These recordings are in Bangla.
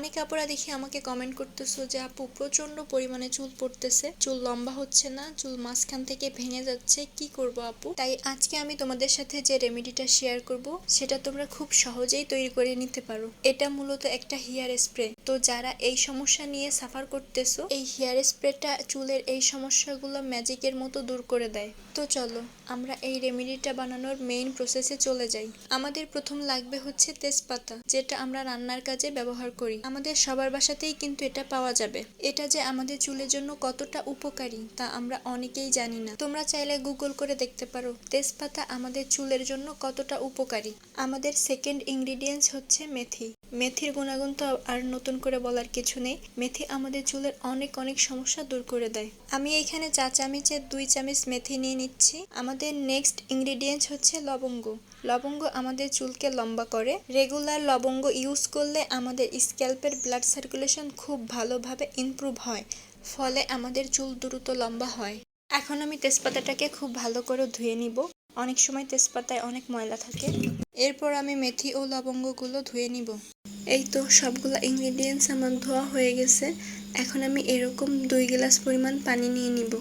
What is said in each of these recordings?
অনেক আপুরা দেখি আমাকে কমেন্ট করতেছো যে, আপু প্রচণ্ড পরিমাণে চুল পড়তেছে। চুল লম্বা হচ্ছে না, চুল মাঝখান থেকে ভেঙে যাচ্ছে। কি করব আপু? তাই আজকে আমি তোমাদের সাথে যে রেমেডিটা শেয়ার করব, সেটা তোমরা খুব সহজেই তৈরি করে নিতে পারো। এটা মূলত একটা হেয়ার স্প্রে তো যারা এই সমস্যা নিয়ে সাফার করতেছো, এই হেয়ার স্প্রেটা চুলের এই সমস্যাগুলো ম্যাজিকের মতো দূর করে দেয়। তো চলো। আমরা এই রেমেডিটা বানানোর মেইন প্রসেসে চলে যাই। আমাদের প্রথম লাগবে হচ্ছে তেজপাতা, যেটা আমরা রান্নার কাজে ব্যবহার করি। আমাদের সবার বাসাতেই কিন্তু এটা পাওয়া যাবে। এটা যে আমাদের চুলের জন্য কতটা উপকারী, তা আমরা অনেকেই জানি না। তোমরা চাইলে গুগল করে দেখতে পারো, তেজপাতা আমাদের চুলের জন্য কতটা উপকারী। আমাদের সেকেন্ড ইনগ্রিডিয়েন্টস হচ্ছে মেথি। মেথির গুণাগুণ তো আর নতুন করে বলার কিছু নেই। মেথি আমাদের চুলের অনেক অনেক সমস্যা দূর করে দেয়। আমি এখানে চা চামচের দুই চামচ মেথি নিয়ে নিচ্ছি। আমাদের নেক্সট ইনগ্রিডিয়েন্টস হচ্ছে লবঙ্গ। লবঙ্গ আমাদের চুলকে লম্বা করে। রেগুলার লবঙ্গ ইউজ করলে আমাদের স্ক্যাল্পের ব্লাড সার্কুলেশন খুব ভালোভাবে ইমপ্রুভ হয়। ফলে আমাদের চুল দ্রুত লম্বা হয়। এখন আমি তেজপাতাটাকে খুব ভালো করে ধুয়ে নিব। অনেক সময় তেজপাতায় অনেক ময়লা থাকে। এরপর আমি মেথি ও লবঙ্গগুলো ধুয়ে নিব। এই তো সবগুলো ইনগ্রিডিয়েন্টস আমার ধোয়া হয়ে গেছে। এখন আমি এরকম দুই গ্লাস পরিমাণ পানি নিয়ে নিব।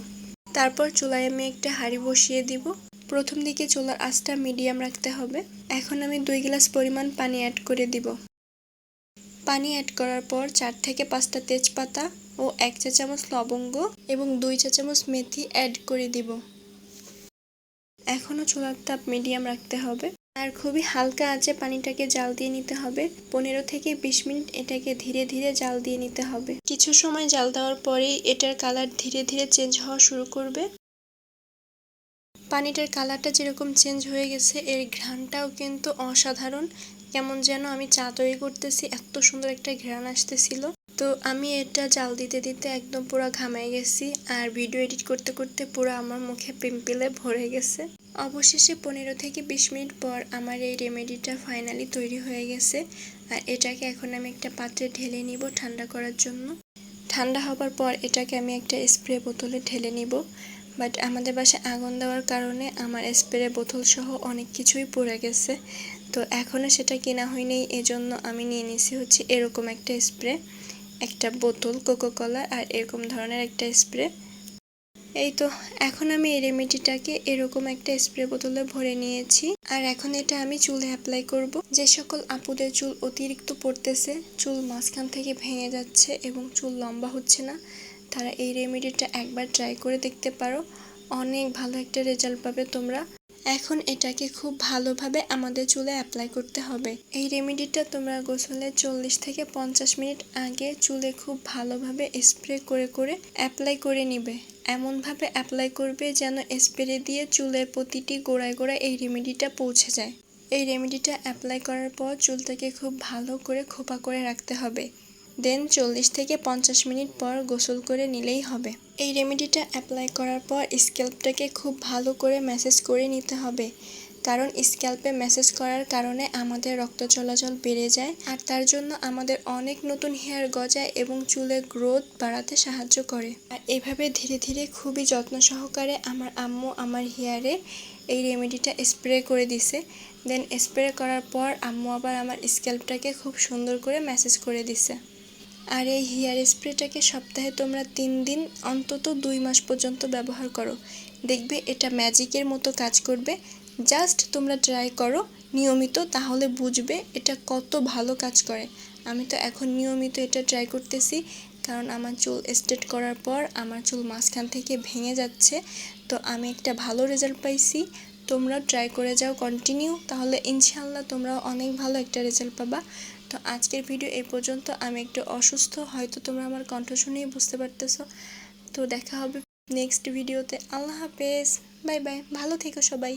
তারপর চুলায় আমি একটা হাঁড়ি বসিয়ে দিব। প্রথম দিকে চুলার আঁচটা মিডিয়াম রাখতে হবে। এখন আমি দুই গ্লাস পরিমাণ পানি অ্যাড করে দিব। পানি অ্যাড করার পর চার থেকে পাঁচটা তেজপাতা ও এক চা চামচ লবঙ্গ এবং দুই চা চামচ মেথি অ্যাড করে দিব। এখনও চুলার তাপ মিডিয়াম রাখতে হবে। আর খুবই হালকা আঁচে পানিটাকে জাল দিয়ে নিতে হবে। পনেরো থেকে বিশ মিনিট এটাকে ধীরে ধীরে জাল দিয়ে নিতে হবে। কিছু সময় জাল দেওয়ার পরেই এটার কালার ধীরে ধীরে চেঞ্জ হওয়া শুরু করবে। পানিটার কালারটা যেরকম চেঞ্জ হয়ে গেছে, এর ঘ্রাণটাও কিন্তু অসাধারণ। কেমন যেন আমি চা তৈরি করতেছি, এত সুন্দর একটা ঘ্রাণ আসতেছিল। তো আমি এটা জাল দিতে দিতে একদম পুরো ঘামাই গেছি আর ভিডিও এডিট করতে করতে পুরো আমার মুখে পিম্পিলে ভরে গেছে। অবশেষে পনেরো থেকে বিশ মিনিট পর আমার এই রেমেডিটা ফাইনালি তৈরি হয়ে গেছে আর এটাকে এখন আমি একটা পাত্রে ঢেলে নিব ঠান্ডা করার জন্য। ঠান্ডা হবার পর এটাকে আমি একটা স্প্রে বোতলে ঢেলে নিব। বাট আমাদের বাসায় আগুন দেওয়ার কারণে আমার স্প্রে বোতল সহ অনেক কিছুই পড়ে গেছে। তো এখনও সেটা কেনা হয়নি, এজন্য আমি নিয়ে নিছি হচ্ছে এরকম একটা স্প্রে একটা বোতল কোকো কলার আর এরকম ধরনের একটা স্প্রে এই তো, এখন আমি এই রেমেডিটাকে এরকম একটা স্প্রে বোতলে ভরে নিয়েছি। আর এখন এটা আমি চুলে অ্যাপ্লাই করব। যে সকল আপুদের চুল অতিরিক্ত পড়তেছে, চুল মাঝখান থেকে ভেঙে যাচ্ছে এবং চুল লম্বা হচ্ছে না, তারা এই রেমেডিটা একবার ট্রাই করে দেখতে পারো। অনেক ভালো একটা রেজাল্ট পাবে তোমরা। এখন এটাকে খুব ভালোভাবে আমাদের চুলে অ্যাপ্লাই করতে হবে। এই রেমেডিটা তোমরা গোসলের চল্লিশ থেকে পঞ্চাশ মিনিট আগে চুলে খুব ভালোভাবে স্প্রে করে করে অ্যাপ্লাই করে নিবে। এমনভাবে অ্যাপ্লাই করবে যেন স্প্রে দিয়ে চুলের প্রতিটি গোড়ায় গোড়ায় এই রেমেডিটা পৌঁছে যায়। এই রেমেডিটা অ্যাপ্লাই করার পর চুলটাকে খুব ভালো করে খোপা করে রাখতে হবে। দেন চল্লিশ থেকে পঞ্চাশ মিনিট পর গোসল করে নিলেই হবে। এই রেমেডিটা অ্যাপ্লাই করার পর স্ক্যাল্পটাকে খুব ভালো করে ম্যাসেজ করে নিতে হবে। কারণ স্ক্যাল্পে ম্যাসেজ করার কারণে আমাদের রক্ত চলাচল বেড়ে যায় আর তার জন্য আমাদের অনেক নতুন হেয়ার গজায় এবং চুলের গ্রোথ বাড়াতে সাহায্য করে। আর এভাবে ধীরে ধীরে খুবই যত্ন সহকারে আমার আম্মু আমার হেয়ারে এই রেমেডিটা স্প্রে করে দিছে। দেন স্প্রে করার পর আম্মু আবার আমার স্ক্যাল্পটাকে খুব সুন্দর করে ম্যাসেজ করে দিছে। আর এই হেয়ার স্প্রেটাকে সপ্তাহে তোমরা তিন দিন, অন্তত দুই মাস পর্যন্ত ব্যবহার করো। দেখবে এটা ম্যাজিকের মতো কাজ করবে। জাস্ট তোমরা ট্রাই করো, নিয়মিত, তাহলে বুঝবে এটা কত ভালো কাজ করে। আমি তো এখন নিয়মিত এটা ট্রাই করতেছি, কারণ আমার চুল স্ট্রেট করার পর আমার চুল মাঝখান থেকে ভেঙে যাচ্ছে। তো আমি একটা ভালো রেজাল্ট পাইছি। তোমরা ট্রাই করে যাও কন্টিনিউ, তাহলে ইনশাল্লাহ তোমরা অনেক ভালো একটা রেজাল্ট পাবা। তো আজকের ভিডিও এই পর্যন্ত। আমি একটু অসুস্থ, হয়তো তোমরা আমার কণ্ঠ শুনেই বুঝতে পারতেছো। তো দেখা হবে নেক্সট ভিডিওতে। আল্লাহ হাফেজ। Bye bye. ভালো থেকো সবাই।